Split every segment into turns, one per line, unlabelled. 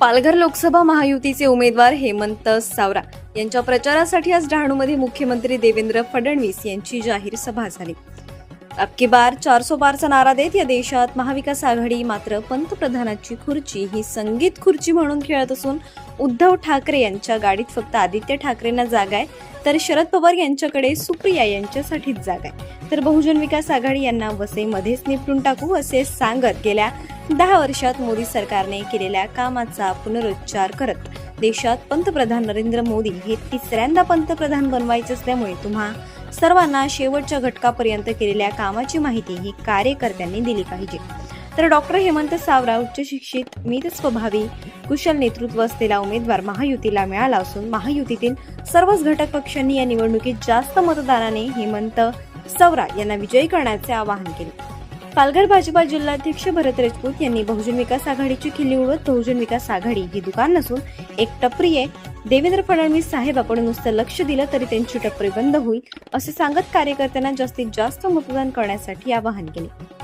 पालघर लोकसभा महायुतीचे उमेदवार हेमंत सावरा यांच्या प्रचारासाठी आज डहाणूमध्ये मुख्यमंत्री देवेंद्र फडणवीस यांची जाहीर सभा झाली. अबकी बार चारसो बारचा नारा देत या देशात महाविकास आघाडी मात्र पंतप्रधानाची खुर्ची ही संगीत खुर्ची म्हणून खेळत असून उद्धव ठाकरे यांच्या गाडीत फक्त आदित्य ठाकरेंना जागा आहे तर शरद पवार यांच्याकडे सुप्रिया यांच्यासाठीच जागा आहे. तर बहुजन विकास आघाडी यांना वसईमध्येच निपटून टाकू असे सांगत गेल्या दहा वर्षात मोदी सरकारने केलेल्या कामाचा पुनरुच्चार करत देशात पंतप्रधान नरेंद्र मोदी हे तिसऱ्यांदा पंतप्रधान बनवायचे असल्यामुळे तुम्हा सर्वांना शेवटच्या घटकापर्यंत केलेल्या कामाची माहिती ही कार्यकर्त्यांनी दिली पाहिजे. तर डॉक्टर हेमंत सावरा उच्च शिक्षित मित स्वभावी कुशल नेतृत्व असलेला उमेदवार महायुतीला मिळाला असून महायुतीतील सर्वच घटक पक्षांनी या निवडणुकीत जास्त मतदानाने हेमंत सावरा यांना विजयी करण्याचे आवाहन केले. पालघर भाजपा जिल्हाध्यक्ष भरत राजपूत यांनी बहुजन विकास आघाडीची खिल्ली उडवत बहुजन विकास आघाडी ही दुकान नसून एक टपरी आहे. देवेंद्र फडणवीस साहेब आपण नुसतं लक्ष दिलं तरी त्यांची टपरी बंद होईल असे सांगत कार्यकर्त्यांना जास्तीत जास्त मतदान करण्यासाठी आवाहन केले.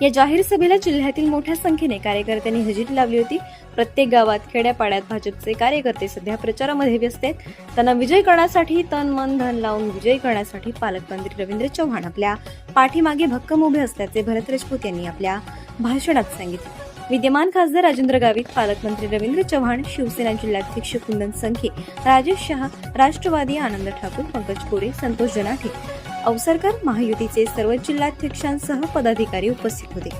या जाहीर सभेला जिल्ह्यातील मोठ्या संख्येने कार्यकर्त्यांनी हजेरी लावली होती. प्रत्येक गावात खेड्यापाड्यात भाजपचे कार्यकर्ते सध्या प्रचारामध्ये व्यस्त आहेत. त्यांना विजय करण्यासाठी तन मन धन लावून विजय करण्यासाठी पालकमंत्री रवींद्र चव्हाण आपल्या पाठीमागे भक्कम उभे असल्याचे भरत राजपूत यांनी आपल्या भाषणात सांगितले. विद्यमान खासदार राजेंद्र गावित पालकमंत्री रवींद्र चव्हाण शिवसेना जिल्हाध्यक्ष कुंदन संखे राजेश शहा राष्ट्रवादी आनंद ठाकूर पंकज कोरे संतोष जनाठे अवसरकर महायुतीचे सर्व जिल्हाध्यक्षांसह पदाधिकारी उपस्थित होते.